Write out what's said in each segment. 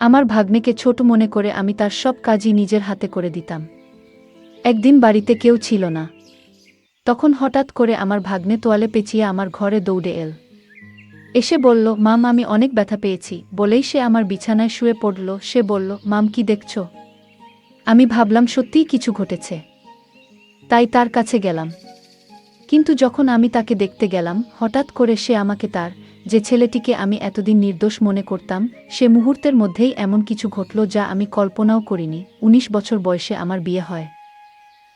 আমার ভাগ্নেকে ছোট মনে করে আমি তার সব কাজই নিজের হাতে করে দিতাম। একদিন বাড়িতে কেউ ছিল না। তখন হঠাৎ করে আমার ভাগ্নে তোয়ালে পেঁচিয়ে আমার ঘরে দৌড়ে এল। এসে বলল, মাম, আমি অনেক ব্যথা পেয়েছি। বলেই সে আমার বিছানায় শুয়ে পড়ল। সে বলল, মাম, কি দেখছ? আমি ভাবলাম, সত্যিই কিছু ঘটেছে। তাই তার কাছে গেলাম। কিন্তু যখন আমি তাকে দেখতে গেলাম, হঠাৎ করে সে আমাকে তার যে ছেলেটিকে আমি এতদিন নির্দোষ মনে করতাম, সে মুহূর্তের মধ্যেই এমন কিছু ঘটল যা আমি কল্পনাও করিনি ১৯ বছর বয়সে আমার বিয়ে হয়।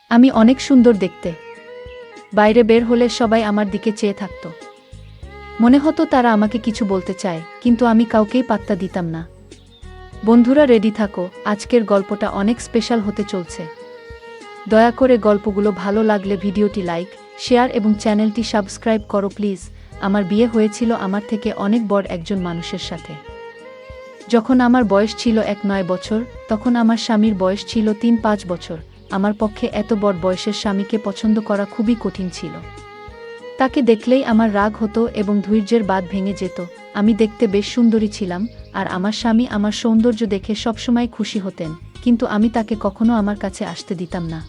আমি অনেক সুন্দর দেখতে। বাইরে বের হলে সবাই আমার দিকে চেয়ে থাকত। মনে হতো তারা আমাকে কিছু বলতে চায়, কিন্তু আমি কাউকেই পাত্তা দিতাম না। বন্ধুরা রেডি থাকো, আজকের গল্পটা অনেক স্পেশাল হতে চলছে। দয়া করে গল্পগুলো ভালো লাগলে ভিডিওটি লাইক, শেয়ার এবং চ্যানেলটি সাবস্ক্রাইব করো প্লিজ। আমার বিয়ে হয়েছিল আমার থেকে অনেক বড় একজন মানুষের সাথে। যখন আমার বয়স ছিল এক নয় বছর, তখন আমার স্বামীর বয়স ছিল তিন পাঁচ বছর। আমার পক্ষে এত বড় বয়সের স্বামীকে পছন্দ করা খুবই কঠিন ছিল। তাকে দেখলেই আমার রাগ হতো এবং ধৈর্যের বাদ ভেঙে যেত। আমি দেখতে বেশ সুন্দরী ছিলাম, আর আমার স্বামী আমার সৌন্দর্য দেখে সবসময় খুশি হতেন, কিন্তু আমি তাকে কখনো আমার কাছে আসতে দিতাম না।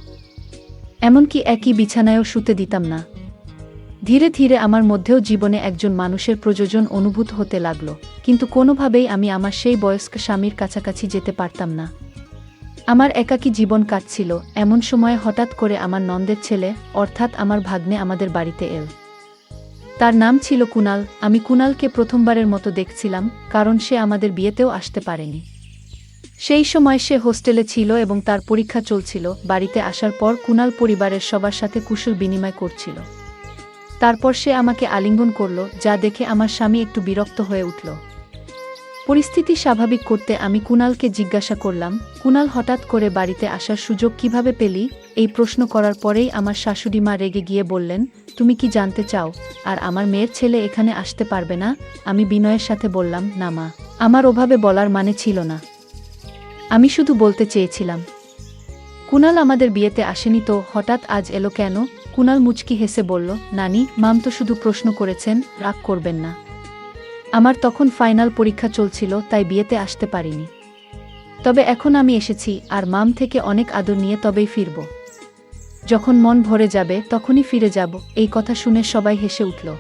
এমনকি একই বিছানায়ও শুতে দিতাম না। ধীরে ধীরে আমার মধ্যেও জীবনে একজন মানুষের প্রয়োজন অনুভূত হতে লাগল, কিন্তু কোনোভাবেই আমি আমার সেই বয়স্ক স্বামীর কাছাকাছি যেতে পারতাম না। আমার একাকী জীবন কাটছিল, এমন সময় হঠাৎ করে আমার নন্দের ছেলে, অর্থাৎ আমার ভাগ্নে আমাদের বাড়িতে এল। তার নাম ছিল কুনাল, আমি কুনালকে প্রথমবারের মতো দেখছিলাম, কারণ সে আমাদের বিয়েতেও আসতে পারেনি। সেই সময় সে হোস্টেলে ছিল এবং তার পরীক্ষা চলছিল, বাড়িতে আসার পর কুনাল পরিবারের সবার সাথে কুশল বিনিময় করছিল। তারপর সে আমাকে আলিঙ্গন করল, যা দেখে আমার স্বামী একটু বিরক্ত হয়ে উঠল। পরিস্থিতি স্বাভাবিক করতে আমি কুনালকে জিজ্ঞাসা করলাম কুনাল হঠাৎ করে বাড়িতে আসার সুযোগ কীভাবে পেলি? এই প্রশ্ন করার পরেই আমার শাশুড়ি মা রেগে গিয়ে বললেন, তুমি কি জানতে চাও? আর আমার মেয়ের ছেলে এখানে আসতে পারবে না? আমি বিনয়ের সাথে বললাম, না মা, আমার ওভাবে বলার মানে ছিল না। আমি শুধু বলতে চেয়েছিলাম কুনাল আমাদের বিয়েতে আসেনি তো, হঠাৎ আজ এলো কেন? কুনাল মুচকি হেসে বলল, নানি, মাম তো শুধু প্রশ্ন করেছেন, রাগ করবেন না। আমার তখন ফাইনাল পরীক্ষা চলছিল, তাই বিয়েতে আসতে পারিনি। তবে এখন আমি এসেছি, আর মাম থেকে অনেক আদর নিয়ে তবেই ফিরব। যখন মন ভরে যাবে, তখনই ফিরে যাব। এই কথা শুনে সবাই হেসে উঠল।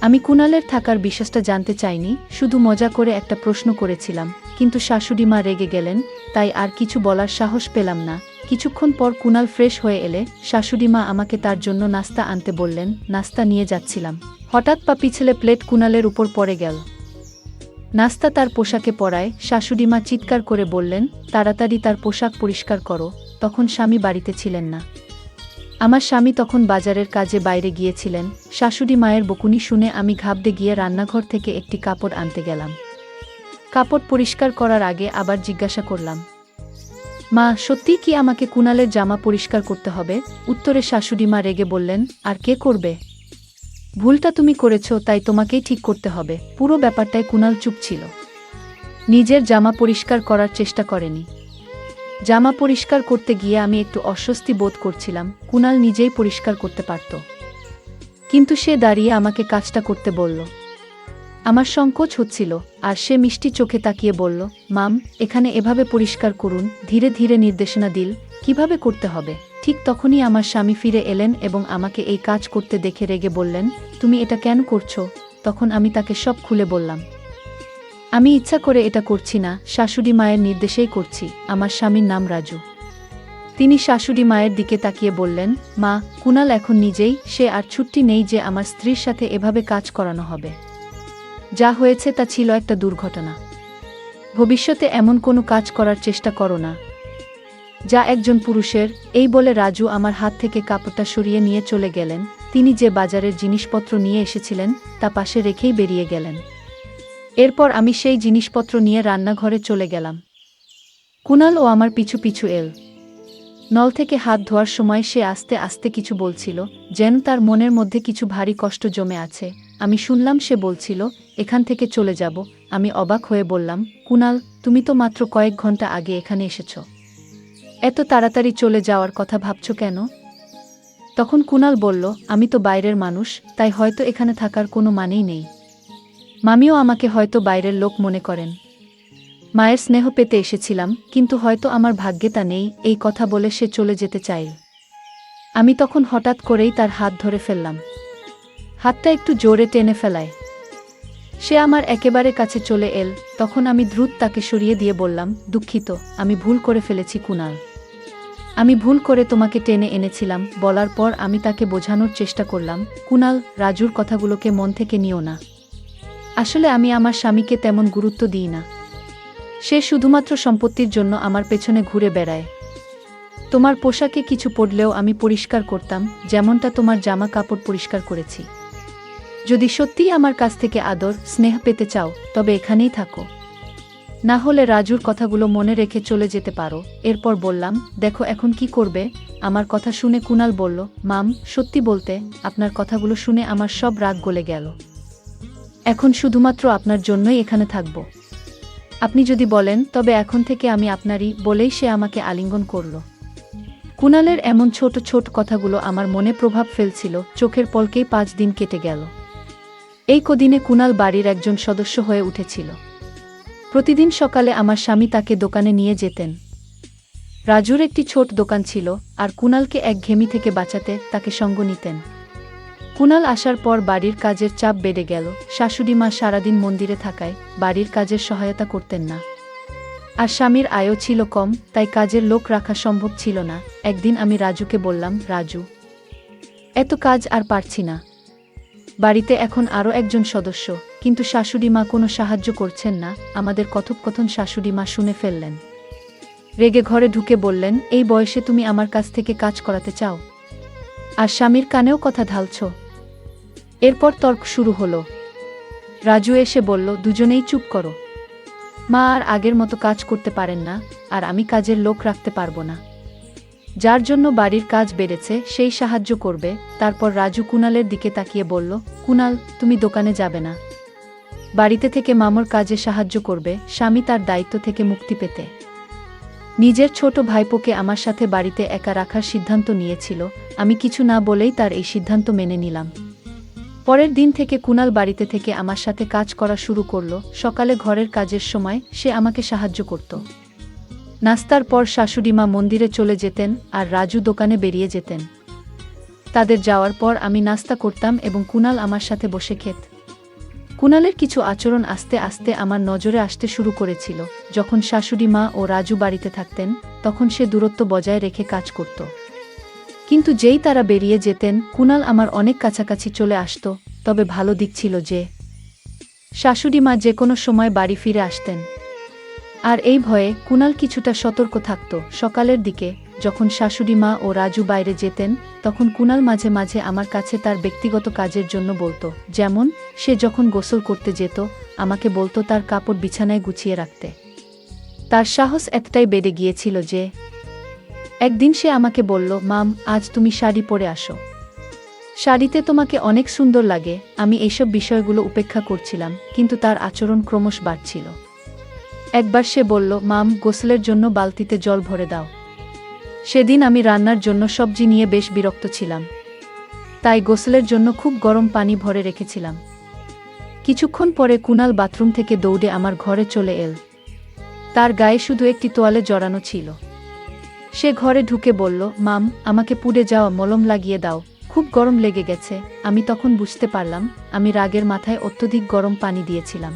আমি কুনালের থাকার বিশ্বাসটা জানতে চাইনি, শুধু মজা করে একটা প্রশ্ন করেছিলাম, কিন্তু শাশুড়ি মা রেগে গেলেন, তাই আর কিছু বলার সাহস পেলাম না। কিছুক্ষণ পর কুনাল ফ্রেশ হয়ে এলে, শাশুড়ি মা আমাকে তার জন্য নাস্তা আনতে বললেন, নাস্তা নিয়ে যাচ্ছিলাম। হঠাৎ পা পিছলে প্লেট কুনালের উপর পড়ে গেল। নাস্তা তার পোশাকে পরায়, শাশুড়ি মা চিৎকার করে বললেন, তাড়াতাড়ি তার পোশাক পরিষ্কার করো, তখন স্বামী বাড়িতে ছিলেন না। আমার স্বামী তখন বাজারের কাজে বাইরে গিয়েছিলেন, শাশুড়ি মায়ের বকুনি শুনে আমি ঘাবড়ে গিয়ে রান্নাঘর থেকে একটি কাপড় আনতে গেলাম। কাপড় পরিষ্কার করার আগে আবার জিজ্ঞাসা করলাম মা, সত্যি কি আমাকে কুনালের জামা পরিষ্কার করতে হবে? উত্তরে শাশুড়ি মা রেগে বললেন, আর কে করবে? ভুলটা তুমি করেছ, তাই তোমাকেই ঠিক করতে হবে। পুরো ব্যাপারটায় কুনাল চুপ ছিল। নিজের জামা পরিষ্কার করার চেষ্টা করেনি। জামা পরিষ্কার করতে গিয়ে আমি একটু অস্বস্তি বোধ করছিলাম কুনাল নিজেই পরিষ্কার করতে পারত। কিন্তু সে দাঁড়িয়ে আমাকে কাজটা করতে বলল আমার সংকোচ হচ্ছিল, আর সে মিষ্টি চোখে তাকিয়ে বলল, মাম, এখানে এভাবে পরিষ্কার করুন, ধীরে ধীরে নির্দেশনা দিল, কীভাবে করতে হবে? ঠিক তখনই আমার স্বামী ফিরে এলেন এবং আমাকে এই কাজ করতে দেখে রেগে বললেন, তুমি এটা কেন করছ? তখন আমি তাকে সব খুলে বললাম, আমি ইচ্ছা করে এটা করছি না, শাশুড়ি মায়ের নির্দেশেই করছি, আমার স্বামীর নাম রাজু। তিনি শাশুড়ি মায়ের দিকে তাকিয়ে বললেন, মা কুনাল এখন নিজেই, সে আর ছুটি নেই যে আমার স্ত্রীর সাথে এভাবে কাজ করানো হবে। যা হয়েছে তা ছিল একটা দুর্ঘটনা। ভবিষ্যতে এমন কোনো কাজ করার চেষ্টা করো না। যা একজন পুরুষের, এই বলে রাজু আমার হাত থেকে কাপড়টা সরিয়ে নিয়ে চলে গেলেন। তিনি যে বাজারের জিনিসপত্র নিয়ে এসেছিলেন, তা পাশে রেখেই বেরিয়ে গেলেন। এরপর আমি সেই জিনিসপত্র নিয়ে রান্নাঘরে চলে গেলাম। কুনাল ও আমার পিছু পিছু এল। নল থেকে হাত ধোয়ার সময় সে আস্তে আস্তে কিছু বলছিল, যেন তার মনের মধ্যে কিছু ভারী কষ্ট জমে আছে। আমি শুনলাম সে বলছিল, এখান থেকে চলে যাব। আমি অবাক হয়ে বললাম, কুনাল, তুমি তো মাত্র কয়েক ঘণ্টা আগে এখানে এসেছ। এত তাড়াতাড়ি চলে যাওয়ার কথা ভাবছ কেন? তখন কুনাল বলল, আমি তো বাইরের মানুষ, তাই হয়তো এখানে থাকার কোনো মানেই নেই। মামিও আমাকে হয়তো বাইরের লোক মনে করেন। মায়ের স্নেহ পেতে এসেছিলাম, কিন্তু হয়তো আমার ভাগ্যে তা নেই, এই কথা বলে সে চলে যেতে চাইল আমি তখন হঠাৎ করেই তার হাত ধরে ফেললাম। হাতটা একটু জোরে টেনে ফেলায়। সে আমার একেবারে কাছে চলে এল, তখন আমি দ্রুত তাকে সরিয়ে দিয়ে বললাম, দুঃখিত, আমি ভুল করে ফেলেছি কুনাল। আমি ভুল করে তোমাকে টেনে এনেছিলাম, বলার পর আমি তাকে বোঝানোর চেষ্টা করলাম, কুনাল, রাজুর কথাগুলোকে মন থেকে নিও না। আসলে আমি আমার স্বামীকে তেমন গুরুত্ব দিই না। সে শুধুমাত্র সম্পত্তির জন্য আমার পেছনে ঘুরে বেড়ায়। তোমার পোশাকে কিছু পড়লেও আমি পরিষ্কার করতাম, যেমনটা তোমার জামা কাপড় পরিষ্কার করেছি। যদি সত্যিই আমার কাছ থেকে আদর, স্নেহ পেতে চাও, তবে এখানেই থাকো। না হলে রাজুর কথাগুলো মনে রেখে চলে যেতে পারো। এরপর বললাম, দেখো এখন কি করবে? আমার কথা শুনে কুনাল বলল, মাম, সত্যি বলতে, আপনার কথাগুলো শুনে আমার সব রাগ গলে গেল। এখন শুধুমাত্র আপনার জন্যই এখানে থাকব। আপনি যদি বলেন, তবে এখন থেকে আমি আপনারই বলেই সে আমাকে আলিঙ্গন করল। কুনালের এমন ছোট ছোট কথাগুলো আমার মনে প্রভাব ফেলছিল, চোখের পলকেই পাঁচ দিন কেটে গেল। এই কদিনে কুনাল বাড়ির একজন সদস্য হয়ে উঠেছিল। প্রতিদিন সকালে আমার স্বামী তাকে দোকানে নিয়ে যেতেন। রাজুর একটি ছোট দোকান ছিল আর কুনালকে এক ঘেমি থেকে বাঁচাতে তাকে সঙ্গ নিতেন। কুনাল আসার পর বাড়ির কাজের চাপ বেড়ে গেল। শাশুড়ি মা সারাদিন মন্দিরে থাকায় বাড়ির কাজের সহায়তা করতেন না। আর স্বামীর আয়ও ছিল কম, তাই কাজের লোক রাখা সম্ভব ছিল না। একদিন আমি রাজুকে বললাম, রাজু, এত কাজ আর পারছি না। বাড়িতে এখন আরও একজন সদস্য, কিন্তু শাশুড়ি মা কোনো সাহায্য করছেন না, আমাদের কথোপকথন শাশুড়ি মা শুনে ফেললেন। রেগে ঘরে ঢুকে বললেন, এই বয়সে তুমি আমার কাছ থেকে কাজ করাতে চাও? আর স্বামীর কানেও কথা ঢালছ? এরপর তর্ক শুরু হলো। রাজু এসে বলল, দুজনেই চুপ করো। মা আর আগের মতো কাজ করতে পারেন না, আর আমি কাজের লোক রাখতে পারব না। যার জন্য বাড়ির কাজ বেড়েছে, সেই সাহায্য করবে। তারপর রাজু কুনালের দিকে তাকিয়ে বলল কুনাল তুমি দোকানে যাবে না। বাড়িতে থেকে মামর কাজে সাহায্য করবে, স্বামী তার দায়িত্ব থেকে মুক্তি পেতে। নিজের ছোট ভাইপোকে আমার সাথে বাড়িতে একা রাখার সিদ্ধান্ত নিয়েছিল। আমি কিছু না বলেই তার এই সিদ্ধান্ত মেনে নিলাম। পরের দিন থেকে কুনাল বাড়িতে থেকে আমার সাথে কাজ করা শুরু করল। সকালে ঘরের কাজের সময় সে আমাকে সাহায্য করত। নাস্তার পর শাশুড়িমা মন্দিরে চলে যেতেন আর রাজু দোকানে বেরিয়ে যেতেন। তাদের যাওয়ার পর আমি নাস্তা করতাম এবং কুনাল আমার সাথে বসে খেত। কুনালের কিছু আচরণ আস্তে আস্তে আমার নজরে আসতে শুরু করেছিল। যখন শাশুড়ি মা ও রাজু বাড়িতে থাকতেন, তখন সে দূরত্ব বজায় রেখে কাজ করত। কিন্তু যেই তারা বেরিয়ে যেতেন, কুনাল আমার অনেক কাছাকাছি চলে আসত, তবে ভালো দিক ছিল যে, শাশুড়ি মা যে কোনো সময় বাড়ি ফিরে আসতেন। আর এই ভয়ে কুনাল কিছুটা সতর্ক থাকত। সকালের দিকে, যখন শাশুড়ি মা ও রাজু বাইরে যেতেন, তখন কুনাল মাঝে মাঝে আমার কাছে তার ব্যক্তিগত কাজের জন্য বলতো। যেমন, সে যখন গোসল করতে যেত, আমাকে বলতো তার কাপড় বিছানায় গুছিয়ে রাখতে। তার সাহস এতটাই বেড়ে গিয়েছিল যে, একদিন সে আমাকে বলল, মাম, আজ তুমি শাড়ি পরে আসো। শাড়িতে তোমাকে অনেক সুন্দর লাগে। আমি এইসব বিষয়গুলো উপেক্ষা করছিলাম, কিন্তু তার আচরণ ক্রমশ বাড়ছিল। একবার সে বলল, মাম, গোসলের জন্য বালতিতে জল ভরে দাও। সেদিন আমি রান্নার জন্য সবজি নিয়ে বেশ বিরক্ত ছিলাম। তাই গোসলের জন্য খুব গরম পানি ভরে রেখেছিলাম। কিছুক্ষণ পরে কুনাল বাথরুম থেকে দৌড়ে আমার ঘরে চলে এল। তার গায়ে শুধু একটি তোয়ালে জড়ানো ছিল। সে ঘরে ঢুকে বলল, মাম, আমাকে পুড়ে যাওয়া মলম লাগিয়ে দাও। খুব গরম লেগে গেছে। আমি তখন বুঝতে পারলাম, আমি রাগের মাথায় অত্যধিক গরম পানি দিয়েছিলাম।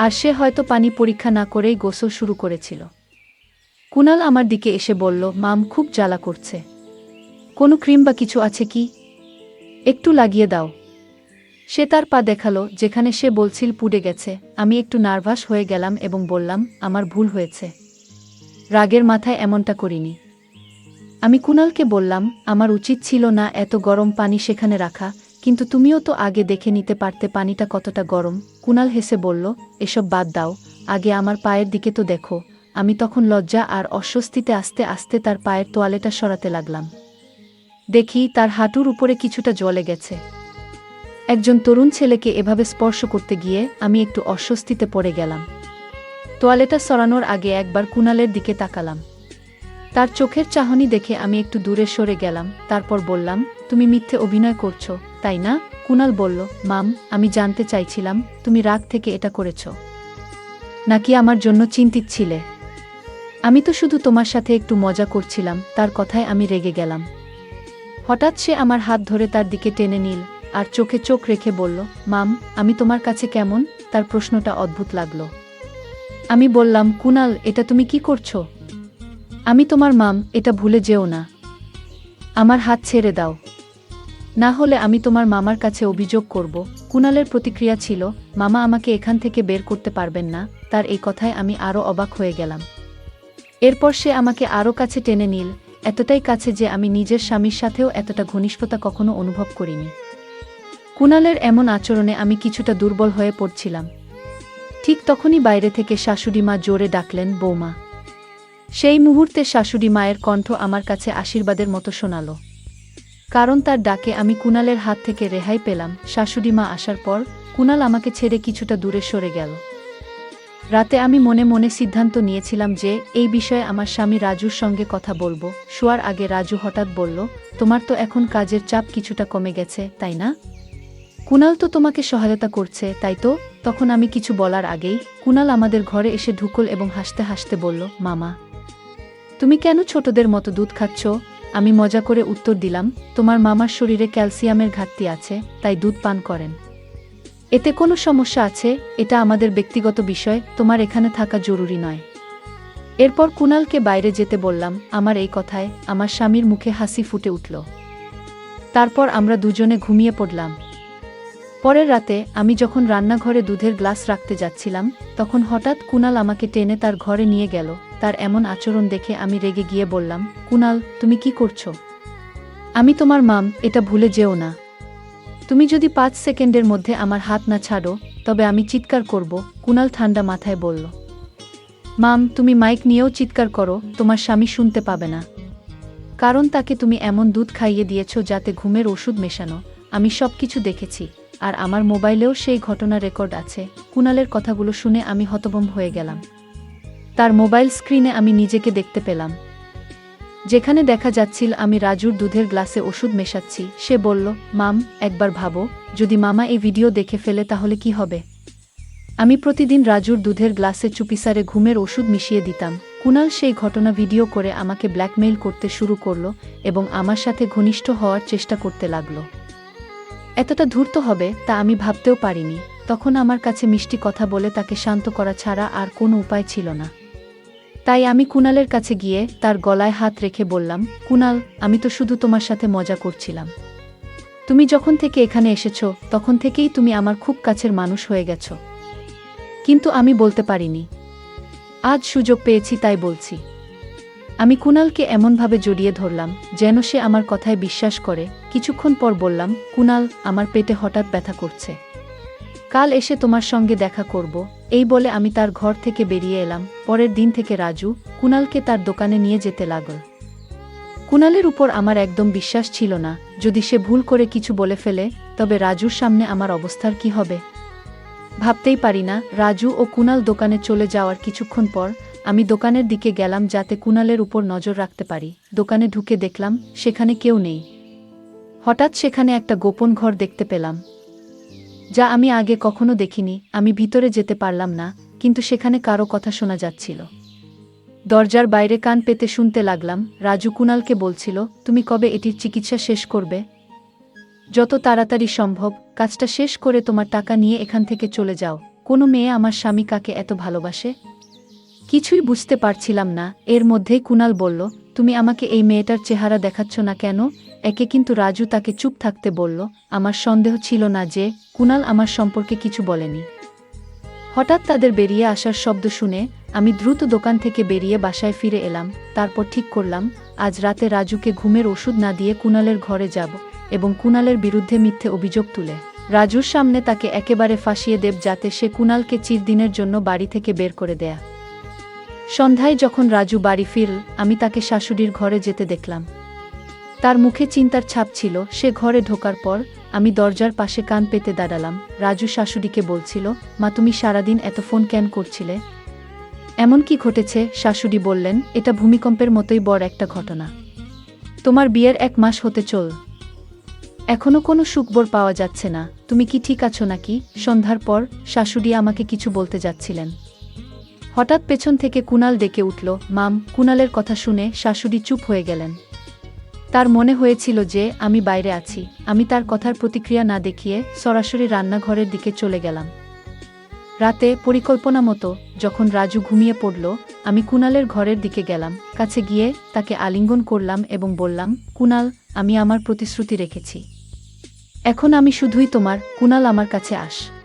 আর সে হয়তো পানি পরীক্ষা না করেই গোসল শুরু করেছিল। কুনাল আমার দিকে এসে বলল, মাম, খুব জ্বালা করছে। কোনো ক্রিম বা কিছু আছে কি? একটু লাগিয়ে দাও। সে তার পা দেখাল, যেখানে সে বলছিল, পুড়ে গেছে। আমি একটু নার্ভাস হয়ে গেলাম এবং বললাম, আমার ভুল হয়েছে। রাগের মাথায় এমনটা করিনি। আমি কুনালকে বললাম, আমার উচিত ছিল না এত গরম পানি সেখানে রাখা। কিন্তু তুমিও তো আগে দেখে নিতে পারতে পানিটা কতটা গরম। কুনাল হেসে বলল, এসব বাদ দাও, আগে আমার পায়ের দিকে তো দেখো। আমি তখন লজ্জা আর অস্বস্তিতে আস্তে আস্তে তার পায়ের তোয়ালেটা সরাতে লাগলাম। দেখি তার হাঁটুর উপরে কিছুটা জলে গেছে। একজন তরুণ ছেলেকে এভাবে স্পর্শ করতে গিয়ে আমি একটু অস্বস্তিতে পড়ে গেলাম। তোয়ালেটা সরানোর আগে একবার কুনালের দিকে তাকালাম। তার চোখের চাহনি দেখে আমি একটু দূরে সরে গেলাম, তারপর বললাম, তুমি মিথ্যে অভিনয় করছ, তাই না? কুনাল বলল, মাম, আমি জানতে চাইছিলাম তুমি রাগ থেকে এটা করেছ। নাকি আমার জন্য চিন্তিত ছিলে? আমি তো শুধু তোমার সাথে একটু মজা করছিলাম, তার কথায় আমি রেগে গেলাম। হঠাৎ সে আমার হাত ধরে তার দিকে টেনে নিল আর চোখে চোখ রেখে বলল, মাম, আমি তোমার কাছে কেমন? তার প্রশ্নটা অদ্ভুত লাগল। আমি বললাম, কুনাল, এটা তুমি কি করছ? আমি তোমার মাম, এটা ভুলে যেও না। আমার হাত ছেড়ে দাও। না হলে আমি তোমার মামার কাছে অভিযোগ করব। কুনালের প্রতিক্রিয়া ছিল, মামা আমাকে এখান থেকে বের করতে পারবেন না, তার এই কথায় আমি আরও অবাক হয়ে গেলাম। এরপর সে আমাকে আরও কাছে টেনে নিল, এতটাই কাছে যে আমি নিজের স্বামীর সাথেও এতটা ঘনিষ্ঠতা কখনো অনুভব করিনি। কুনালের এমন আচরণে আমি কিছুটা দুর্বল হয়ে পড়ছিলাম। ঠিক তখনই বাইরে থেকে শাশুড়ি মা জোরে ডাকলেন, বৌমা। সেই মুহূর্তে শাশুড়ি মায়ের কণ্ঠ আমার কাছে আশীর্বাদের মতো শোনালো। কারণ তার ডাকে আমি কুনালের হাত থেকে রেহাই পেলাম, শাশুড়ি মা আসার পর কুনাল আমাকে ছেড়ে কিছুটা দূরে সরে গেল। রাতে আমি মনে মনে সিদ্ধান্ত নিয়েছিলাম যে এই বিষয়ে আমার স্বামী রাজুর সঙ্গে কথা বলব। শোয়ার আগে রাজু হঠাৎ বলল, তোমার তো এখন কাজের চাপ কিছুটা কমে গেছে, তাই না? কুনাল তো তোমাকে সহায়তা করছে, তাই তো? তখন আমি কিছু বলার আগেই কুনাল আমাদের ঘরে এসে ঢুকল এবং হাসতে হাসতে বলল, মামা তুমি কেন ছোটদের মতো দুধ খাচ্ছ? আমি মজা করে উত্তর দিলাম, তোমার মামার শরীরে ক্যালসিয়ামের ঘাটতি আছে, তাই দুধ পান করেন। এতে কোনো সমস্যা আছে? এটা আমাদের ব্যক্তিগত বিষয়, তোমার এখানে থাকা জরুরি নয়। এরপর কুনালকে বাইরে যেতে বললাম, আমার এই কথায় আমার স্বামীর মুখে হাসি ফুটে উঠল। তারপর আমরা দুজনে ঘুমিয়ে পড়লাম। পরের রাতে আমি যখন রান্নাঘরে দুধের গ্লাস রাখতে যাচ্ছিলাম, তখন হঠাৎ কুনাল আমাকে টেনে তার ঘরে নিয়ে গেল। তার এমন আচরণ দেখে আমি রেগে গিয়ে বললাম, কুনাল, তুমি কি করছ? আমি তোমার মাম, এটা ভুলে যেও না। তুমি যদি পাঁচ সেকেন্ডের মধ্যে আমার হাত না ছাড়ো, তবে আমি চিৎকার করব, কুনাল ঠান্ডা মাথায় বলল। মাম, তুমি মাইক নিয়েও চিৎকার করো, তোমার স্বামী শুনতে পাবে না। কারণ তাকে তুমি এমন দুধ খাইয়ে দিয়েছ যাতে ঘুমের ওষুধ মেশানো। আমি সব কিছু দেখেছি। আর আমার মোবাইলেও সেই ঘটনা রেকর্ড আছে। কুনালের কথাগুলো শুনে আমি হতভম্ব হয়ে গেলাম। তার মোবাইল স্ক্রিনে আমি নিজেকে দেখতে পেলাম। যেখানে দেখা যাচ্ছিল আমি রাজুর দুধের গ্লাসে ওষুধ মেশাচ্ছি। সে বলল, মাম, একবার ভাবো, যদি মামা এই ভিডিও দেখে ফেলে তাহলে কি হবে? আমি প্রতিদিন রাজুর দুধের গ্লাসে চুপিসারে ঘুমের ওষুধ মিশিয়ে দিতাম। কুনাল সেই ঘটনা ভিডিও করে আমাকে ব্ল্যাকমেইল করতে শুরু করল এবং আমার সাথে ঘনিষ্ঠ হওয়ার চেষ্টা করতে লাগল। এতটা ধূর্ত হবে তা আমি ভাবতেও পারিনি। তখন আমার কাছে মিষ্টি কথা বলে তাকে শান্ত করা ছাড়া আর কোনো উপায় ছিল না। তাই আমি কুনালের কাছে গিয়ে তার গলায় হাত রেখে বললাম কুনাল আমি তো শুধু তোমার সাথে মজা করছিলাম। তুমি যখন থেকে এখানে এসেছ, তখন থেকেই তুমি আমার খুব কাছের মানুষ হয়ে গেছো। কিন্তু আমি বলতে পারিনি। আজ সুযোগ পেয়েছি, তাই বলছি। আমি কুনালকে এমনভাবে জড়িয়ে ধরলাম, যেন সে আমার কথায় বিশ্বাস করে। কিছুক্ষণ পর বললাম কুনাল আমার পেটে হঠাৎ ব্যথা করছে। কাল এসে তোমার সঙ্গে দেখা করব। এই বলে আমি তার ঘর থেকে বেরিয়ে এলাম। পরের দিন থেকে রাজু কুনালকে তার দোকানে নিয়ে যেতে লাগল। কুনালের উপর আমার একদম বিশ্বাস ছিল না। যদি সে ভুল করে কিছু বলে ফেলে, তবে রাজুর সামনে আমার অবস্থার কি হবে? ভাবতেই পারি না, রাজু ও কুনাল দোকানে চলে যাওয়ার কিছুক্ষণ পর আমি দোকানের দিকে গেলাম যাতে কুনালের উপর নজর রাখতে পারি। দোকানে ঢুকে দেখলাম, সেখানে কেউ নেই। হঠাৎ সেখানে একটা গোপন ঘর দেখতে পেলাম। যা আমি আগে কখনো দেখিনি, আমি ভিতরে যেতে পারলাম না, কিন্তু সেখানে কারও কথা শোনা যাচ্ছিল। দরজার বাইরে কান পেতে শুনতে লাগলাম, রাজু কুনালকে বলছিল, তুমি কবে এটির চিকিৎসা শেষ করবে? যত তাড়াতাড়ি সম্ভব, কাজটা শেষ করে তোমার টাকা নিয়ে এখান থেকে চলে যাও। কোনো মেয়ে আমার স্বামী কাকে এত ভালোবাসে? কিছুই বুঝতে পারছিলাম না। এর মধ্যেই কুনাল বলল, তুমি আমাকে এই মেয়েটার চেহারা দেখাচ্ছ না কেন? একে কিন্তু রাজু তাকে চুপ থাকতে বলল, আমার সন্দেহ ছিল না যে কুনাল আমার সম্পর্কে কিছু বলেনি। হঠাৎ তাদের বেরিয়ে আসার শব্দ শুনে আমি দ্রুত দোকান থেকে বেরিয়ে বাসায় ফিরে এলাম। তারপর ঠিক করলাম, আজ রাতে রাজুকে ঘুমের ওষুধ না দিয়ে কুনালের ঘরে যাব এবং কুনালের বিরুদ্ধে মিথ্যে অভিযোগ তুলে। রাজুর সামনে তাকে একেবারে ফাঁসিয়ে দেব যাতে সে কুনালকে চিরদিনের জন্য বাড়ি থেকে বের করে দেয়া। সন্ধ্যায় যখন রাজু বাড়ি ফিরল, আমি তাকে শাশুড়ির ঘরে যেতে দেখলাম। তার মুখে চিন্তার ছাপ ছিল, সে ঘরে ঢোকার পর আমি দরজার পাশে কান পেতে দাঁড়ালাম। রাজু শাশুড়িকে বলছিল, মা, তুমি সারাদিন এত ফোন কেন করছিলে? এমন কি ঘটেছে? শাশুড়ি বললেন, এটা ভূমিকম্পের মতোই বড় একটা ঘটনা। তোমার বিয়ের এক মাস হতে চল। এখনও কোনো সুখবর পাওয়া যাচ্ছে না। তুমি কি ঠিক আছো নাকি? সন্ধ্যার পর শাশুড়ি আমাকে কিছু বলতে যাচ্ছিলেন। হঠাৎ পেছন থেকে কুনাল ডেকে উঠল, মাম, কুনালের কথা শুনে শাশুড়ি চুপ হয়ে গেলেন। তার মনে হয়েছিল যে, আমি বাইরে আছি। আমি তার কথার প্রতিক্রিয়া না দেখিয়ে সরাসরি রান্নাঘরের দিকে চলে গেলাম। রাতে পরিকল্পনা মতো যখন রাজু ঘুমিয়ে পড়ল, আমি কুনালের ঘরের দিকে গেলাম। কাছে গিয়ে তাকে আলিঙ্গন করলাম এবং বললাম, কুনাল, আমি আমার প্রতিশ্রুতি রেখেছি। এখন আমি শুধুই তোমার, কুনাল আমার কাছে আস।